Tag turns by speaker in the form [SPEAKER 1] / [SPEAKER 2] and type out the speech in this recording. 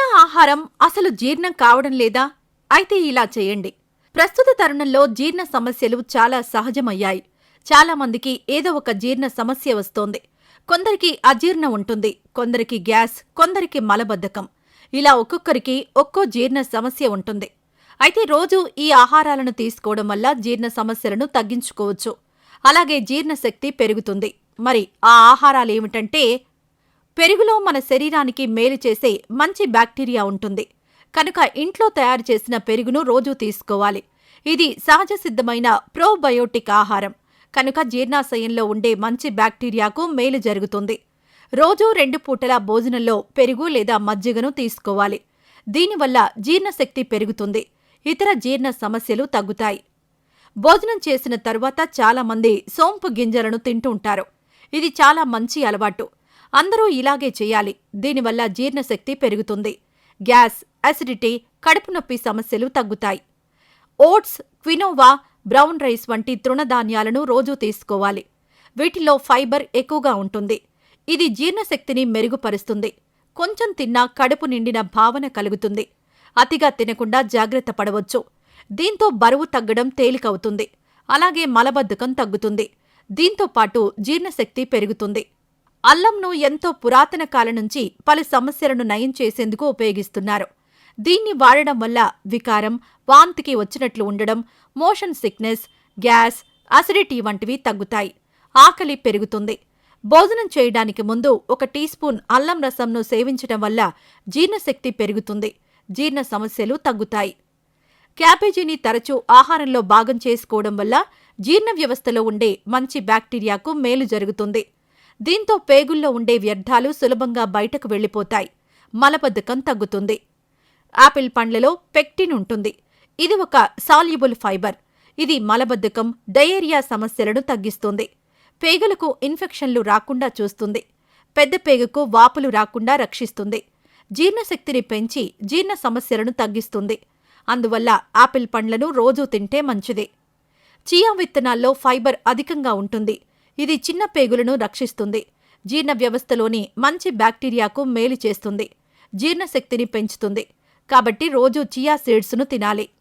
[SPEAKER 1] తిన్న ఆహారం అసలు జీర్ణం కావడం లేదా? అయితే ఇలా చేయండి. ప్రస్తుత తరుణంలో జీర్ణ సమస్యలు చాలా సహజమయ్యాయి. చాలామందికి ఏదో ఒక జీర్ణ సమస్య వస్తోంది. కొందరికి అజీర్ణం ఉంటుంది. కొందరికి గ్యాస్ కొందరికి మలబద్ధకం. ఇలా ఒక్కొక్కరికి ఒక్కో జీర్ణ సమస్య ఉంటుంది. అయితే రోజు ఈ ఆహారాలను తీసుకోవడం వల్ల జీర్ణ సమస్యలను తగ్గించుకోవచ్చు. అలాగే జీర్ణశక్తి పెరుగుతుంది. మరి ఆ ఆహారాలేమిటంటే పెరుగులో మన శరీరానికి మేలు చేసే మంచి బ్యాక్టీరియా ఉంటుంది. కనుక ఇంట్లో తయారు చేసిన పెరుగును రోజూ తీసుకోవాలి. ఇది సహజ సిద్ధమైన ప్రోబయోటిక్ ఆహారం. కనుక జీర్ణాశయంలో ఉండే మంచి బ్యాక్టీరియాకు మేలు జరుగుతుంది. రోజూ రెండు పూటల భోజనంలో పెరుగు లేదా మజ్జిగను తీసుకోవాలి. దీనివల్ల జీర్ణశక్తి పెరుగుతుంది. ఇతర జీర్ణ సమస్యలు తగ్గుతాయి. భోజనం చేసిన తరువాత చాలామంది సోంపు గింజలను తింటుంటారు ఇది చాలా మంచి అలవాటు. అందరూ ఇలాగే చేయాలి. దీనివల్ల జీర్ణశక్తి పెరుగుతుంది. గ్యాస్ అసిడిటీ కడుపు నొప్పి సమస్యలు తగ్గుతాయి. ఓట్స్ క్వినోవా బ్రౌన్ రైస్ వంటి తృణధాన్యాలను రోజూ తీసుకోవాలి. వీటిలో ఫైబర్ ఎక్కువగా ఉంటుంది. ఇది జీర్ణశక్తిని మెరుగుపరుస్తుంది. కొంచెం తిన్నా కడుపు నిండిన భావన కలుగుతుంది. అతిగా తినకుండా జాగ్రత్త పడవచ్చు. దీంతో బరువు తగ్గడం తేలికవుతుంది. అలాగే మలబద్ధకం తగ్గుతుంది. దీంతో పాటు జీర్ణశక్తి పెరుగుతుంది. అల్లంను ఎంతో పురాతన కాలం నుంచి పలు సమస్యలను నయం చేసేందుకు ఉపయోగిస్తున్నారు. దీన్ని వాడడం వల్ల వికారం వాంతికి వచ్చినట్లు ఉండడం మోషన్ సిక్నెస్ గ్యాస్ అసిడిటీ వంటివి తగ్గుతాయి. ఆకలి పెరుగుతుంది. భోజనం చేయడానికి ముందు ఒక టీ స్పూన్ అల్లం రసంను సేవించడం వల్ల జీర్ణశక్తి పెరుగుతుంది జీర్ణ సమస్యలు తగ్గుతాయి. క్యాబేజీని తరచూ ఆహారంలో భాగం చేసుకోవడం వల్ల జీర్ణ వ్యవస్థలో ఉండే మంచి బ్యాక్టీరియాకు మేలు జరుగుతుంది. దీంతో పేగుల్లో ఉండే వ్యర్థాలు సులభంగా బయటకు వెళ్ళిపోతాయి. మలబద్ధకం తగ్గుతుంది. ఆపిల్ పండ్లలో పెక్టిన్ ఉంటుంది. ఇది ఒక సాల్యుబుల్ ఫైబర్. ఇది మలబద్ధకం డయేరియా సమస్యలను తగ్గిస్తుంది. పేగులకు ఇన్ఫెక్షన్లు రాకుండా చూస్తుంది. పెద్ద పేగుకు వాపులు రాకుండా రక్షిస్తుంది. జీర్ణశక్తిని పెంచి జీర్ణ సమస్యలను తగ్గిస్తుంది. అందువల్ల ఆపిల్ పండ్లను రోజూ తింటే మంచిది. చియా విత్తనాల్లో ఫైబర్ అధికంగా ఉంటుంది. ఇది చిన్న పేగులను రక్షిస్తుంది. జీర్ణ వ్యవస్థలోని మంచి బ్యాక్టీరియాకు మేలు చేస్తుంది. జీర్ణశక్తిని పెంచుతుంది. కాబట్టి రోజూ చియా సీడ్స్ను తినాలి.